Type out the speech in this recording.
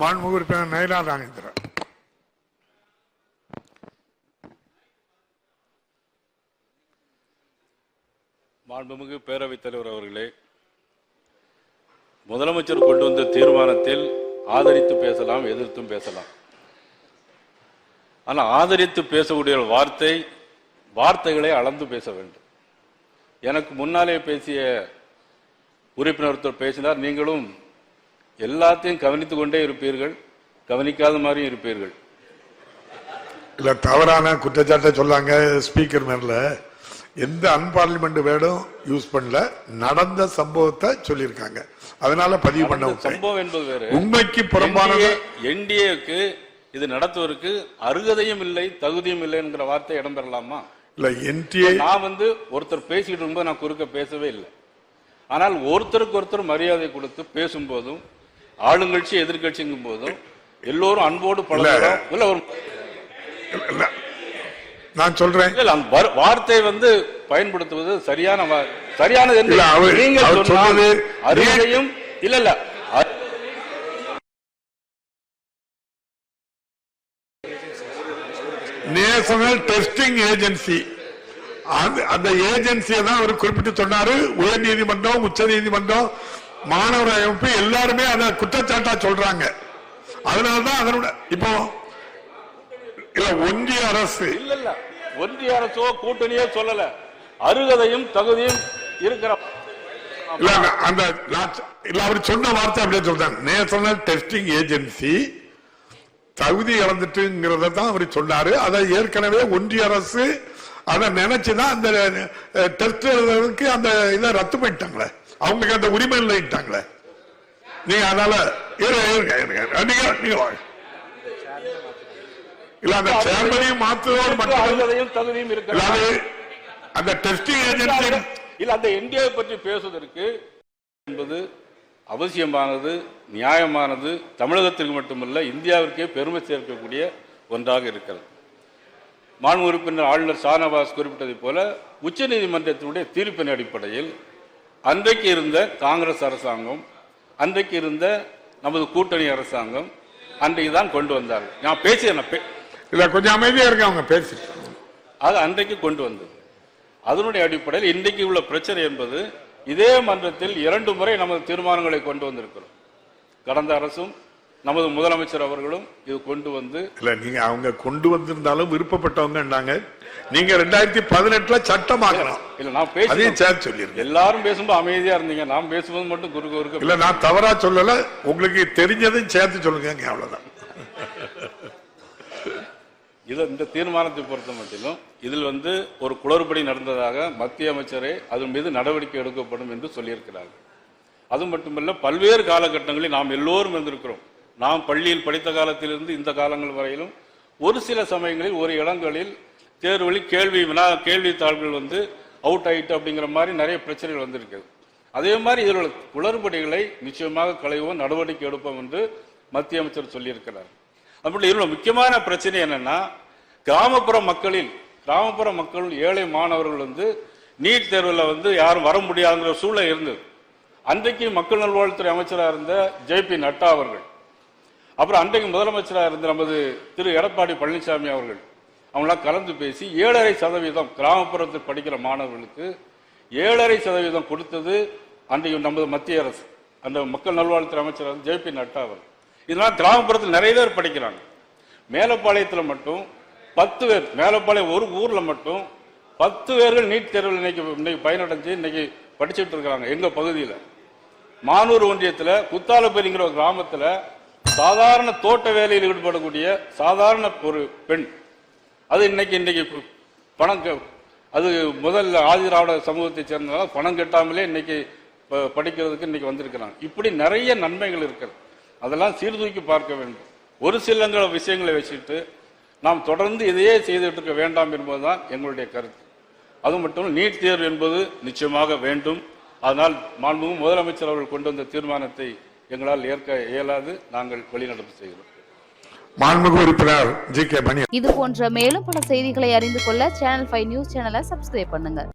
மாண்புமிகு உறுப்பினர் நயினா நாகேந்திரன் மாண்புமிகு பேரவைத் தலைவர் அவர்களே முதலமைச்சர் கொண்டு வந்த தீர்மானத்தில் ஆதரித்து பேசலாம் எதிர்த்தும் பேசலாம். ஆனால் ஆதரித்து பேசக்கூடிய வார்த்தை வார்த்தைகளை அளந்து பேச வேண்டும். எனக்கு முன்னாலே பேசிய உறுப்பினர் பேசினார் நீங்களும் எல்லாத்தையும் கவனித்துக் கொண்டே இருப்பீர்கள். கவனிக்காத மாதிரியும் இருப்பீர்கள். இல்ல தவறான குற்றச்சாட்டை சொல்லாங்க ஸ்பீக்கர் மேல. எந்த அன்பார்லிமெண்ட் வேர்டும் யூஸ் பண்ணல. நடந்த சம்பவத்தை சொல்லியிருக்காங்க. அதனால பதிவு பண்ண. சம்பவம் என்பது வேறு. உண்மைக்கு புறம்பானது என்டிஏக்கு இது நடத்துவதற்கு அருகதையும் இல்லை தகுதியும் இல்லை என்கிற வார்த்தை இடம்பெறலாமா இல்ல என்டிஏ நான் வந்து ஒருத்தர் பேசிட்டு இருக்கும்போது நான் குறுக்க பேசவே இல்லை. ஆனால் ஒருத்தருக்கு ஒருத்தர் மரியாதை கொடுத்து பேசும்போதும் ஆளுங்கட்சி எதிர்கட்சிங்கும் போதும் எல்லோரும் அன்போடு பழகிறோம் இல்ல. ஒரு நான் சொல்றேன். இல்ல அந்த வர- வார்த்தை வந்து பயன்படுத்துவது சரியான சரியானது என்று இல்ல, நீங்கள் சொன்னது- இல்ல நேஷனல் டெஸ்டிங் ஏஜென்சி. அந்த ஏஜென்சியை தான் அவர் குறிப்பிட்டு சொன்னாரு. உயர் நீதிமன்றம் உச்ச நீதிமன்றம் மாணவர் அமைப்பு எல்லாருமே அதை குற்றச்சாட்டா சொல்றாங்க. அதனாலதான் அதனோட இப்போ இல்ல ஒன்றிய அரசு. இல்ல இல்ல ஒன்றிய அரசோ கூட்டணியோ சொல்லல. அருகதையும் தகுதியும் இருக்கிற இல்ல அந்த- இல்ல அவர் சொன்ன வார்த்தை அப்படியே சொல்றாங்க நேஷனல் டெஸ்டிங் ஏஜென்சி தகுதி இழந்துட்டுங்கிறத தான் அவர் சொன்னாரு. அதை ஏற்கனவே ஒன்றிய அரசு அதை நினைச்சுதான் அந்த டெஸ்ட் எழுதுறதுக்கு அந்த இதை ரத்து பண்ணிட்டாங்களே. அவங்களுக்கு அந்த உரிமை இல்லைட்டாங்களே நீங்க அதனால. இல்ல அந்த சேர்மனையும் மாத்துவோம் மட்டும் தகுதியும் இருக்கிற இல்லாது அந்த டெஸ்டிங் ஏஜென்சி இல்ல அந்த என்டிஏ பற்றி பேசுவதற்கு என்பது அவசியமானது நியாயமானது தமிழகத்திற்கு மட்டுமல்ல இந்தியாவிற்கே பெருமை சேர்க்கக்கூடிய ஒன்றாக இருக்கிறது. மாண்பு உறுப்பினர் ஆளுநர் ஷானவாஸ் குறிப்பிட்டதைப் போல உச்சநீதிமன்றத்தினுடைய தீர்ப்பின் அடிப்படையில் அன்றைக்கு இருந்த காங்கிரஸ் அரசாங்கம் அன்றைக்கு இருந்த நமது கூட்டணி அரசாங்கம் அன்றைக்கு தான் கொண்டு வந்தார்கள். நான் பேசிய நான் பே- இல்ல கொஞ்சம் அமைதியா இருங்க அவங்க பேசிட்டு அது அன்றைக்கு கொண்டு வந்தது. அதனுடைய அடிப்படையில் இன்றைக்கு உள்ள பிரச்சனை என்பது இதே மன்றத்தில் இரண்டு முறை நமது தீர்மானங்களை கொண்டு வந்திருக்கிறோம். கடந்த அரசும் நமது முதலமைச்சர் அவர்களும் இது கொண்டு வந்து இல்ல நீங்க அவங்க கொண்டு வந்திருந்தாலும் விருப்பப்பட்டவங்க நீங்க ரெண்டாயிரத்தி பதினெட்டுல சட்டமாக்கணும் இல்ல நான் பேசி சொல்லிருங்க. எல்லாரும் பேசும்போது அமைதியா இருந்தீங்க. நான் பேசும்போது மட்டும் குறுக்க குறுக்க இல்ல நான் தவறா சொல்லல. உங்களுக்கு தெரிஞ்சதையும் சேர்த்து சொல்லுங்க அவ்வளவுதான். இது இந்த தீர்மானத்தை பொறுத்த மட்டிலும் இதில் வந்து ஒரு குளறுபடி நடந்ததாக மத்திய அமைச்சரே அதன் மீது நடவடிக்கை எடுக்கப்படும் என்று சொல்லியிருக்கிறார்கள். அது மட்டுமல்ல பல்வேறு காலகட்டங்களில் நாம் எல்லோரும் இருந்திருக்கிறோம். நாம் பள்ளியில் படித்த காலத்திலிருந்து இந்த காலங்கள் வரையிலும் ஒரு சில சமயங்களில் ஒரு இடங்களில் தேர்வழி கேள்வி வினா கேள்வித்தாள்கள் வந்து அவுட் ஆயிட்டு அப்படிங்கிற மாதிரி நிறைய பிரச்சனைகள் வந்திருக்கிறது அதே மாதிரி இதில் உள்ள குளறுபடிகளை நிச்சயமாக களைவோம் நடவடிக்கை எடுப்போம் என்று மத்திய அமைச்சர் சொல்லியிருக்கிறார். அப்படி இதில் முக்கியமான பிரச்சனை என்னன்னா கிராமப்புற மக்களில் கிராமப்புற மக்கள் ஏழை மாணவர்கள் வந்து நீட் தேர்வில் வந்து யாரும் வர முடியாதுங்கிற சூழ்நிலை இருந்தது. அன்றைக்கு மக்கள் நல்வாழ்வுத்துறை அமைச்சராக இருந்த ஜேபி நட்டா அவர்கள் அப்புறம் அன்றைக்கு முதலமைச்சராக இருந்த நமது திரு எடப்பாடி பழனிசாமி அவர்கள் அவங்களாம் கலந்து பேசி ஏழரை சதவீதம் கிராமப்புறத்தில் படிக்கிற மாணவர்களுக்கு ஏழரை சதவீதம் கொடுத்தது அன்றைக்கு நமது மத்திய அரசு. அந்த மக்கள் நல்வாழ்வுத்துறை அமைச்சர் ஜே பி நட்டா அவர் இதனால் கிராமப்புறத்தில் நிறைய பேர் படிக்கிறாங்க. மேலப்பாளையத்தில் மட்டும் பத்து பேர் மேலப்பாளையம் ஒரு ஊரில் மட்டும் பத்து பேர்கள் நீட் தேர்வில் இன்னைக்கு இன்னைக்கு பயனடைஞ்சு இன்னைக்கு படிச்சுட்டு இருக்கிறாங்க எங்கள் பகுதியில். மானூர் ஒன்றியத்தில் குத்தாலப்பேரிங்கிற ஒரு கிராமத்தில் சாதாரண தோட்ட வேலையில் ஈடுபடக்கூடிய சாதாரண ஒரு பெண். அது இன்னைக்கு இன்னைக்கு பணம் அது முதல்ல ஆதிராவிட சமூகத்தை சேர்ந்ததால பணம் கட்டாமலே இன்னைக்கு ப- படிக்கிறதுக்கு இன்னைக்கு வந்திருக்கிறாங்க. இப்படி நிறைய நன்மைகள் இருக்கிறது அதெல்லாம் சீர்தூக்கி பார்க்க வேண்டும். ஒரு சில விஷயங்களை வச்சுட்டு நாம் தொடர்ந்து இதையே செய்துட்டு இருக்க வேண்டாம் என்பதுதான் எங்களுடைய கருத்து. அது மட்டும் நீட் தேர்வு என்பது நிச்சயமாக வேண்டும். அதனால் மாண்புமிகு முதலமைச்சர் அவர்கள் கொண்டு வந்த தீர்மானத்தை எங்களால் ஏற்க இயலாது. நாங்கள் வெளிநடப்பு செய்கிறோம். மாண்புமிகு உறுப்பினர் ஜி கே மணி இது போன்ற மேலும் பல செய்திகளை அறிந்து கொள்ள சேனல் ஃபைவ் நியூஸ் சேனலை சப்ஸ்கிரைப் பண்ணுங்க.